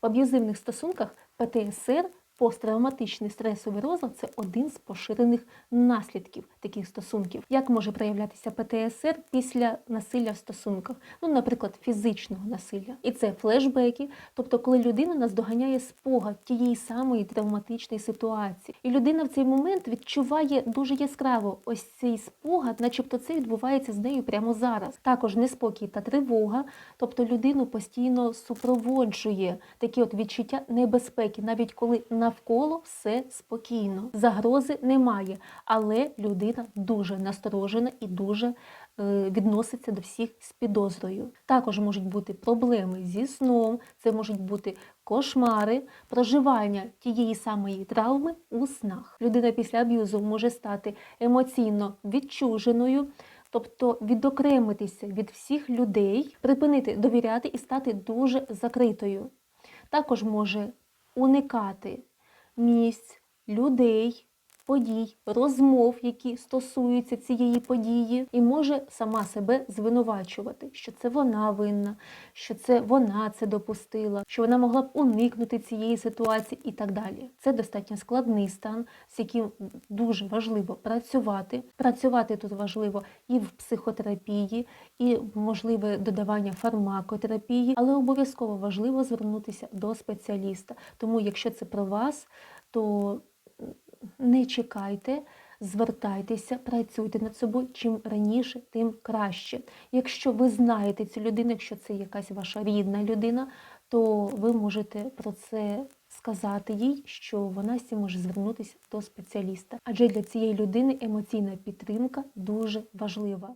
В аб'юзивних стосунках ПТСР, посттравматичний стресовий розлад це один з поширених наслідків таких стосунків. Як може проявлятися ПТСР після насилля в стосунках? Ну, наприклад, фізичного насилля. І це флешбеки, тобто, коли людина наздоганяє спогад тієї самої травматичної ситуації, і людина в цей момент відчуває дуже яскраво ось цей спогад, начебто це відбувається з нею прямо зараз. Також неспокій та тривога, тобто людину постійно супроводжує такі от відчуття небезпеки, навіть коли навколо все спокійно. Загрози немає, але людина дуже насторожена і дуже е, відноситься до всіх з підозрою. Також можуть бути проблеми зі сном, це можуть бути кошмари, проживання тієї самої травми у снах. Людина після аб'юзу може стати емоційно відчуженою. Тобто відокремитися від всіх людей, припинити довіряти і стати дуже закритою. Також може уникати місць, людей, подій, розмов, які стосуються цієї події, і може сама себе звинувачувати, що це вона винна, що це вона це допустила, що вона могла б уникнути цієї ситуації і так далі. Це достатньо складний стан, з яким дуже важливо працювати. Працювати тут важливо і в психотерапії, і можливе додавання фармакотерапії, але обов'язково важливо звернутися до спеціаліста. Тому, якщо це про вас, то не чекайте, звертайтеся, працюйте над собою. Чим раніше, тим краще. Якщо ви знаєте цю людину, якщо це якась ваша рідна людина, то ви можете про це сказати їй, що вона з може звернутися до спеціаліста. Адже для цієї людини емоційна підтримка дуже важлива.